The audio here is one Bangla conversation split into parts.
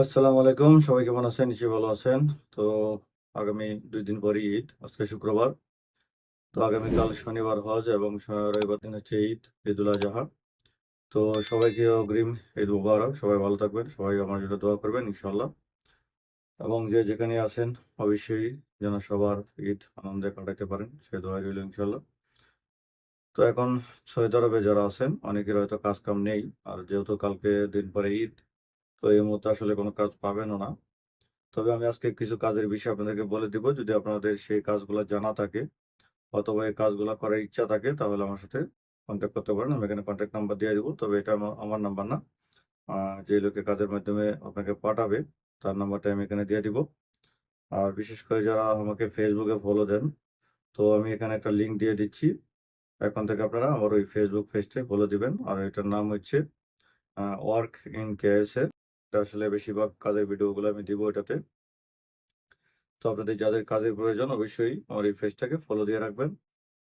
আসসালামু আলাইকুম। সবাই কেমন আছেন? নিশ্চয়ই ভালো আছেন। তো আগামী দুই দিন পরে ঈদ, আজকে শুক্রবার। তো আগামীকাল শনিবার হজ এবং রবিবার দিন হচ্ছে ঈদ, ঈদুল আজহা। তো সবাইকে অগ্রিম ঈদ মুবারক। সবাই ভালো থাকবেন, সবাই আমার জন্য দোয়া করবেন ইনশাল্লাহ এবং যে যেখানে আছেন, অবশ্যই যেন সবার ঈদ আনন্দে কাটাতে পারেন, সে দোয়া রইল ইনশাল্লাহ তো এখন সৌদি আরবে যারা আছেন, অনেকের হয়তো কাজ কাম নেই। আর যেহেতু কালকে দিন পরে ঈদ তো এই মুহূর্তে আসলে কোনো কাজ পাবেনও না। তবে আমি আজকে কিছু কাজের বিষয় আপনাদেরকে বলে দিব, যদি আপনাদের সেই কাজগুলো জানা থাকে অথবা এই কাজগুলো করার ইচ্ছা থাকে, তাহলে আমার সাথে কন্ট্যাক্ট করতে পারেন। আমি এখানে কন্ট্যাক্ট নাম্বার দিয়ে দেবো, তবে এটা আমার নাম্বার না। যে লোকে কাজের মাধ্যমে আপনাকে পাঠাবে, তার নাম্বারটা আমি এখানে দিয়ে দিব। আর বিশেষ করে যারা আমাকে ফেসবুকে ফলো দেন, তো আমি এখানে একটা লিঙ্ক দিয়ে দিচ্ছি। এখন থেকে আপনারা আমার ওই ফেসবুক পেজটা ফলো দিবেন। আর এটার নাম হচ্ছে ওয়ার্ক ইন কেএসএ আসলে বেশিরভাগ কাজের ভিডিওগুলো আমি দিব এটাতে। তো আপনাদের যাদের কাজের প্রয়োজন অবশ্যই আমার এই পেজটাকে ফলো দিয়ে রাখবেন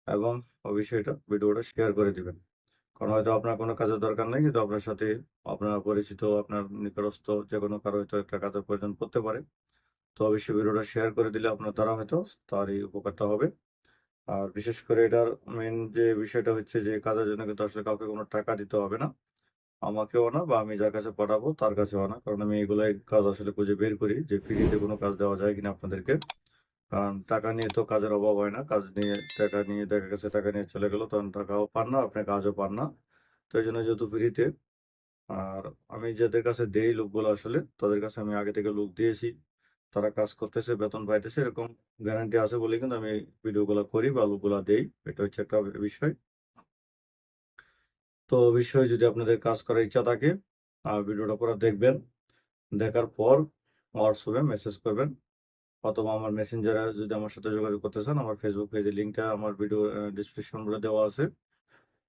এবং অবশ্যই এটা ভিডিওটা শেয়ার করে দিবেন। কারণ হয়তো আপনার কোনো কাজের দরকার নেই, কিন্তু আপনার সাথে আপনার পরিচিত, আপনার নিকটস্থ যে কোনো কারও হয়তো একটা কাজের প্রয়োজন পড়তে পারে। তো অবশ্যই ভিডিওটা শেয়ার করে দিলে আপনার দ্বারা হয়তো তারই উপকারটা হবে। আর বিশেষ করে এটার মেন যে বিষয়টা হচ্ছে যে কাজের জন্য কিন্তু আসলে কাউকে কোনো টাকা দিতে হবে না। আমাকেও না বা আমি যার কাছে পাঠাবো তার কাছেও না। কারণ আমি এগুলাই কাজ আসলে খুঁজে বের করি যে ফ্রিতে কোনো কাজ দেওয়া যায় কিনা আপনাদেরকে। কারণ টাকা নিয়ে তো কাজের অভাব হয় না। কাজ নিয়ে, টাকা নিয়ে দেখা গেছে টাকা নিয়ে চলে গেল, তখন টাকাও পান না, আপনি কাজও পান না। তো এই জন্য যেহেতু ফ্রিতে, আর আমি যাদের কাছে দেই লোকগুলো আসলে, তাদের কাছে আমি আগে থেকে লোক দিয়েছি। তারা কাজ করতেছে, বেতন পাইতেছে, এরকম গ্যারান্টি আছে বলে কিন্তু আমি ভিডিওগুলো করি বা লোকগুলো দেই। এটা হচ্ছে একটা বিষয়। তো অবশ্যই যদি আপনাদের কাজ করার ইচ্ছা থাকে আর ভিডিওটা পুরো দেখবেন। দেখার পর হোয়াটসঅ্যাপে মেসেজ করবেন অথবা আমার মেসেঞ্জারে যদি আমার সাথে যোগাযোগ করতে চান, আমার ফেসবুক পেজের লিঙ্কটা আমার ভিডিও ডিসক্রিপশন বলে দেওয়া আছে।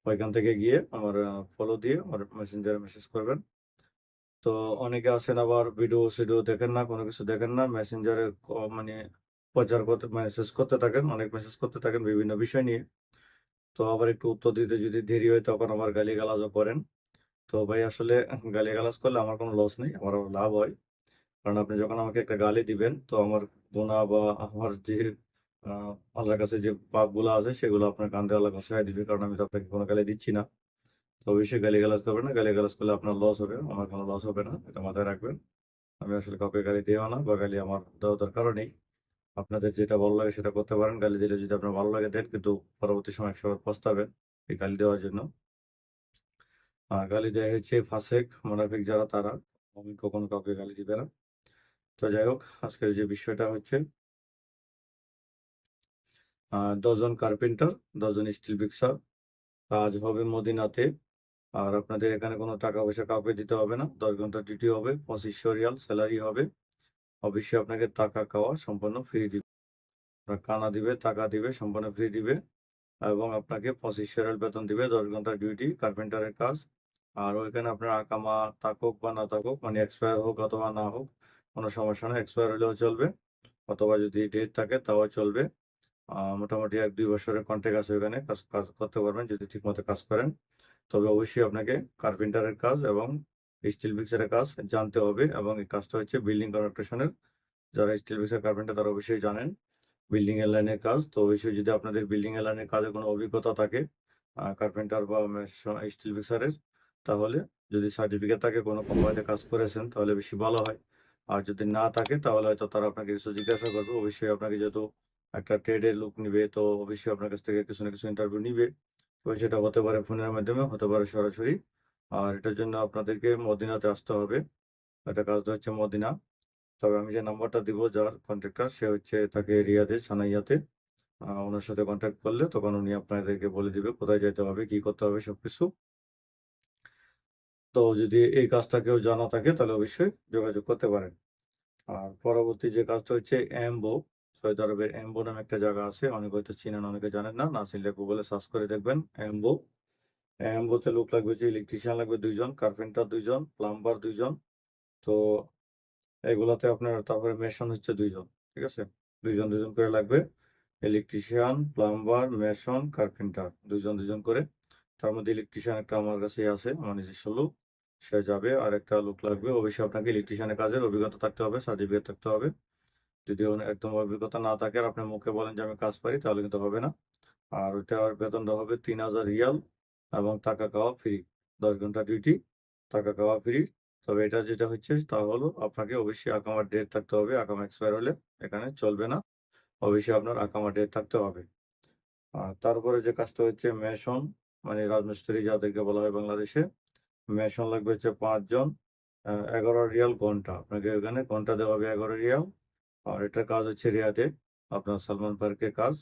ওইখান থেকে গিয়ে আমার ফলো দিয়ে আমার মেসেঞ্জারে মেসেজ করবেন। তো অনেকে আসেন আবার ভিডিও সিডিও দেখেন না, কোনো কিছু দেখেন না মেসেঞ্জারে মানে প্রচার করতে মেসেজ করতে থাকেন, অনেক মেসেজ করতে থাকেন, বিভিন্ন বিষয় নিয়ে। তো আবার একটু উত্তর দিতে যদি দেরি হয় তখন আবার গালিগালাজও করেন। তো ভাই আসলে গালিগালাজ করলে আমার কোনো লস নেই আমার লাভ হয়। কারণ আপনি যখন আমাকে একটা গালি দিবেন, তো আমার গুনাহ বা আমার যে আল্লাহর কাছে যে পাপগুলো আছে সেগুলো আপনার কান্দে আল্লাহ ঘষায় দিবে, কারণ আমি তো আপনাকে কোনো গালি দিচ্ছি না। তো অবশ্যই গালিগালাজ করবেন না, গালিগালাজ করলে আপনার লস হবে, আমার কোনো লস হবে না, এটা মাথায় রাখবেন। আমি আসলে কাউকে গালি দেওয়া না বা গালি আমার দেওয়া দরকারও নেই। আপনাদের যেটা ভালো লাগে সেটা করতে পারেন। গালি দিলে যদি আপনার ভালো লাগে, দেন কিন্তু পরবর্তী সময় একসময় পস্তাবেন এই গালি দেওয়ার জন্য। আর গালি দেওয়া হচ্ছে ফাসেক, মোনাফিক যারা তারা। কখনো কাউকে গালি দিবে না। তো যাই হোক, আজকের যে বিষয়টা হচ্ছে দশজন কার্পেন্টার, দশজন স্টিল মিক্সার কাজ হবে মদিনাতে। আর আপনাদের এখানে কোনো টাকা পয়সা কাউকে দিতে হবে না। দশ ঘণ্টা ডিউটি হবে পঁচিশশো রিয়াল স্যালারি হবে। অবশ্যই আপনাকে টাকা খাওয়া সম্পূর্ণ ফ্রি দিবে। কানা দিবে, টাকা দিবে, সম্পূর্ণ ফ্রি দিবে এবং আপনাকে পঁচিশ রিয়াল বেতন দিবে, দশ ঘণ্টা ডিউটি কার্পেন্টারের কাজ। আর ওইখানে আপনার আকামা থাকুক বা না থাকুক মানে এক্সপায়ার হোক অথবা না হোক, কোনো সমস্যা নেই এক্সপায়ার হলেও চলবে। অথবা যদি ডেট থাকে তাও চলবে। মোটামুটি এক দুই বছরের কন্ট্যাক্ট আছে ওখানে, কাজ কাজ করতে পারবেন যদি ঠিকমতো কাজ করেন। তবে অবশ্যই আপনাকে কার্পেন্টারের কাজ এবং স্টিল মিক্সারের কাজ জানতে হবে এবং এই কাজটা হচ্ছে বিল্ডিং কনস্ট্রাকশনের যারা স্টিল মিক্সার কার্পেন্টার তারা অবশ্যই জানেন বিল্ডিং এর লাইনের কাজ। তো অবশ্যই যদি আপনাদের বিল্ডিং এর লাইনের কাজে কোনো অভিজ্ঞতা থাকে কার্পেন্টার বা স্টিল মিক্সারের তাহলে যদি সার্টিফিকেট থাকে, কোনো কোম্পানিতে কাজ করেছেন, তাহলে বেশি ভালো হয়। আর যদি না থাকে, তাহলে হয়তো তারা আপনাকে কিছু জিজ্ঞাসা করবে। অবশ্যই আপনাকে যেহেতু একটা ট্রেডের লোক নিবে, তো অবশ্যই আপনার কাছ থেকে কিছু না কিছু ইন্টারভিউ নিবে। তো সেটা হতে পারে ফোনের মাধ্যমে, হতে পারে সরাসরি আর এটার জন্য আপনাদেরকে মদিনাতে আসতে হবে। এটা কাজটা হচ্ছে মদিনা। তবে আমি যে নাম্বারটা দিব যার কন্ট্রাক্টর সে হচ্ছে তাকে রিয়াদে সানাইয়াতে ওনার সাথে কন্ট্যাক্ট করলে তখন উনি আপনাদেরকে বলে দিবে কোথায় যেতে হবে, কি করতে হবে সব কিছু তো যদি এই কাজটা কেউ জানা থাকে তাহলে অবশ্যই যোগাযোগ করতে পারেন। আর পরবর্তী যে কাজটা হচ্ছে এমবো সৌদি আরবের এমবো নামে একটা জায়গা আছে। অনেকে হয়তো চিনেন, অনেকে জানেন না। না চিনলে গুগলে সার্চ করে দেখবেন এমবো এমবোতে লোক লাগবে, যে ইলেকট্রিশিয়ান লাগবে দুইজন কার্পেন্টার দুইজন প্লাম্বার দুইজন। তো এগুলাতে আপনার, তারপরে মেশন হচ্ছে দুইজন, ঠিক আছে? দুইজন দুজন করে লাগবে। ইলেকট্রিশিয়ান প্লাম্বার মেশন কার্পেন্টার দুজন দুজন করে। তার মধ্যে ইলেকট্রিশিয়ান একটা আমার কাছে আছে, আমার নিজস্ব লোক, সে যাবে। আর একটা লোক লাগবে, অবশ্যই আপনাকে ইলেকট্রিশিয়ানের কাজের অভিজ্ঞতা থাকতে হবে সার্টিফিকেট থাকতে হবে। যদি একদম অভিজ্ঞতা না থাকে আর আপনি মুখে বলেন যে আমি কাজ পারি, তাহলে কিন্তু হবে না। আর ওইটার বেতনটা হবে তিন হাজার রিয়াল। এবং টাকা খাওয়া ফ্রি দশ ঘণ্টা ডিউটি টাকা খাওয়া ফ্রি তবে এটা যেটা হচ্ছে তা হলো আপনাকে অবশ্যই আকামার ডেট থাকতে হবে আকামা এক্সপায়ার হলে এখানে চলবে না, অবশ্যই আপনার আকামা ডেট থাকতে হবে। তারপরে যে কাজটা হচ্ছে মেশন মানে রাজমিস্ত্রি যাদেরকে বলা হয় বাংলাদেশে মেশন লাগবে হচ্ছে পাঁচজন এগারো রিয়াল ঘণ্টা, আপনাকে এখানে ঘণ্টা দেওয়া হবে এগারো রিয়াল, আর এটার কাজ হচ্ছে রিয়াতে, আপনার সালমান পার্কের কাজ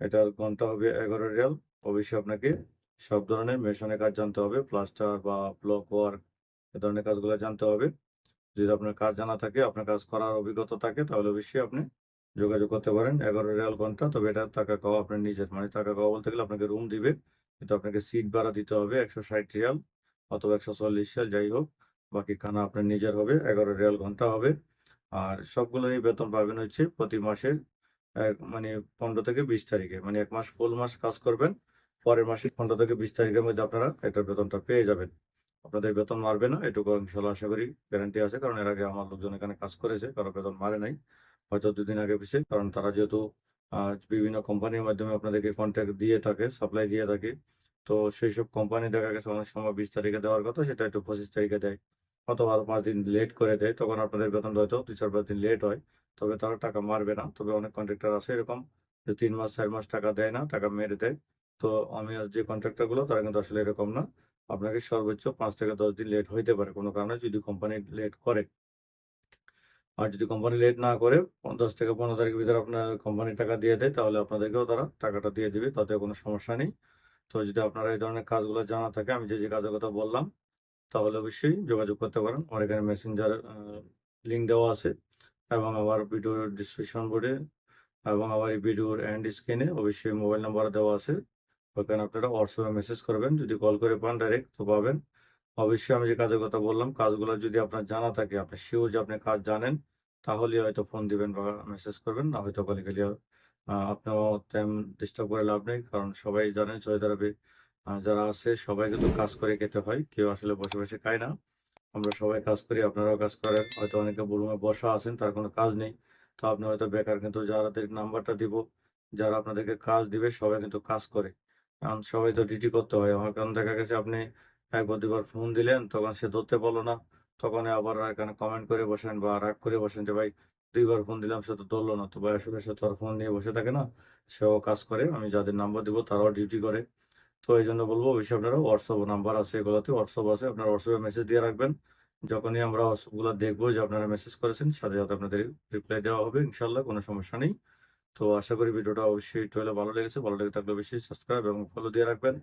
এটার ঘণ্টা হবে এগারো রিয়াল, অবশ্যই আপনাকে সব ধরনের মেশনের কাজ জানতে হবে, প্লাস্টার বা ব্লক ওয়ার্ক এ ধরনের কাজগুলো জানতে হবে। যদি আপনার কাজ জানা থাকে, আপনার কাজ করার অভিজ্ঞতা থাকে, তাহলে অবশ্যই আপনি যোগাযোগ করতে পারেন। এগারো রিয়াল ঘণ্টা, তবে এটা টাকা খাওয়া আপনার নিজের মানে টাকা খাওয়া বলতে গেলে আপনাকে রুম দিবে। কিন্তু আপনাকে সিট ভাড়া দিতে হবে একশো ষাট রিয়াল অথবা একশো চল্লিশ রিয়াল, যাই হোক। বাকি খানা আপনার নিজের হবে, এগারো রিয়াল ঘণ্টা হবে। আর সবগুলোরই বেতন পাবেন হচ্ছে প্রতি মাসের মানে পনেরো থেকে বিশ তারিখে মানে এক মাস ফুল মাস কাজ করবেন। পরের মাসের পনেরো থেকে বিশ তারিখের মধ্যে আপনারা এটার বেতনটা পেয়ে যাবেন। আপনাদের বেতন মারবে না, এটুকু ইনশাল্লাহ আশা করি গ্যারান্টি আছে, কারণ এর আগে আমার লোকজন এখানে কাজ করেছে, কারও বেতন মারে নাই। হয়তো দুদিন আগে পিছিয়ে, কারণ তারা যেহেতু বিভিন্ন কোম্পানির মাধ্যমে আপনাদেরকে কন্ট্যাক্ট দিয়ে থাকে সাপ্লাই দিয়ে থাকে, তো সেই সব কোম্পানি দেখা গেছে অনেক সময় বিশ তারিখে দেওয়ার কথা, সেটা একটু পঁচিশ তারিখে দেয়। অথবা আরও পাঁচ দিন লেট করে দেয়, তখন আপনাদের বেতন হয়তো দুই চার পাঁচ দিন লেট হয়, তবে তারা টাকা মারবে না। তবে অনেক কন্ট্রাক্টর আছে এরকম, যে তিন মাস, চার মাস টাকা দেয় না, টাকা মেরে দেয়। তো আমি আর যে কন্ট্রাক্টরগুলো, তারা কিন্তু আসলে এরকম না। আপনাকে সর্বোচ্চ পাঁচ থেকে দশ দিন লেট হইতে পারে কোনো কারণে যদি কোম্পানি লেট করে। আর যদি কোম্পানি লেট না করে, দশ থেকে পনেরো তারিখের ভিতরে আপনার কোম্পানি টাকা দিয়ে দেয়, তাহলে আপনাদেরকেও তারা টাকাটা দিয়ে দিবে তাতে কোনো সমস্যা নেই। তো যদি আপনারা এই ধরনের কাজগুলো জানা থাকে, আমি যে যে কাজের কথা বললাম, তাহলে অবশ্যই যোগাযোগ করতে পারেন। আমার এখানে মেসেঞ্জার লিঙ্ক দেওয়া আছে। এবং আমার ভিডিওর ডিসক্রিপশন বোর্ডে এবং আমার এই ভিডিওর এন্ড স্ক্রিনে অবশ্যই মোবাইল নাম্বার দেওয়া আছে। ওখানে আপনারা হোয়াটসঅ্যাপে মেসেজ করবেন। যদি কল করে পান ডাইরেক্ট তো পাবেন। অবশ্যই আমি যে কাজের কথা বললাম, কাজগুলো যদি আপনার জানা থাকে, আপনি শিওর যে আপনি কাজ জানেন তাহলে হয়তো ফোন দিবেন বা মেসেজ করবেন। না হয়তো কলে গেলে আপনিও টাইম ডিস্টার্ব করে লাভ নেই। কারণ সবাই জানেন সৌদি আরবে যারা আছে, সবাই কিন্তু কাজ করে খেতে হয়। কেউ আসলে বসে বসে খায় না। আমরা সবাই কাজ করি, আপনারাও কাজ করেন। হয়তো অনেকে রুমে বসা আছেন, তার কোনো কাজ নেই। তো আপনি হয়তো বেকার, কিন্তু যাদের নাম্বারটা দিব, যারা আপনাদেরকে কাজ দিবে, সবাই কিন্তু কাজ করে। কারণ সবাই তো ডিউটি করতে হয়। আমার কারণ দেখা গেছে আপনি একবার দুবার ফোন দিলেন, তখন সে ধরতে পারল না। তখন আবার এখানে কমেন্ট করে বসেন বা রাগ করে বসেন যে, ভাই, দুইবার ফোন দিলাম, সে তো ধরলো না। তো বয়স বয়সে তো আর ফোন নিয়ে বসে থাকে না। সেও কাজ করে, আমি যাদের নাম্বার দিব তারাও ডিউটি করে। তো এই জন্য বলব, অবশ্যই আপনারা হোয়াটসঅ্যাপ নাম্বার আছে এগুলোতে। হোয়াটসঅ্যাপ আছে, আপনারা হোয়াটসঅ্যাপে মেসেজ দিয়ে রাখবেন। যখনই আমরা হোয়াটসঅ্যাপগুলো দেখব যে, আপনারা মেসেজ করেছেন, সাথে সাথে আপনাদের রিপ্লাই দেওয়া হবে ইনশাল্লাহ কোনো সমস্যা নেই। তো আশা করি ভিডিওটা অবশ্যই একটু হলে ভালো লেগেছে। ভালো লেগে থাকলে অবশ্যই সাবস্ক্রাইব এবং ফলো দিয়ে রাখবেন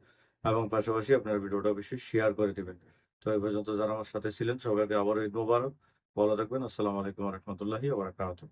এবং পাশাপাশি আপনার ভিডিওটা অবশ্যই শেয়ার করে দেবেন। তো এই পর্যন্ত যারা আমার সাথে ছিলেন, সবাইকে আবারও ঈদ মোবারক। ভালো থাকবেন। আসসালামু আলাইকুম রহমতুল্লাহি ওবরাকাতুহ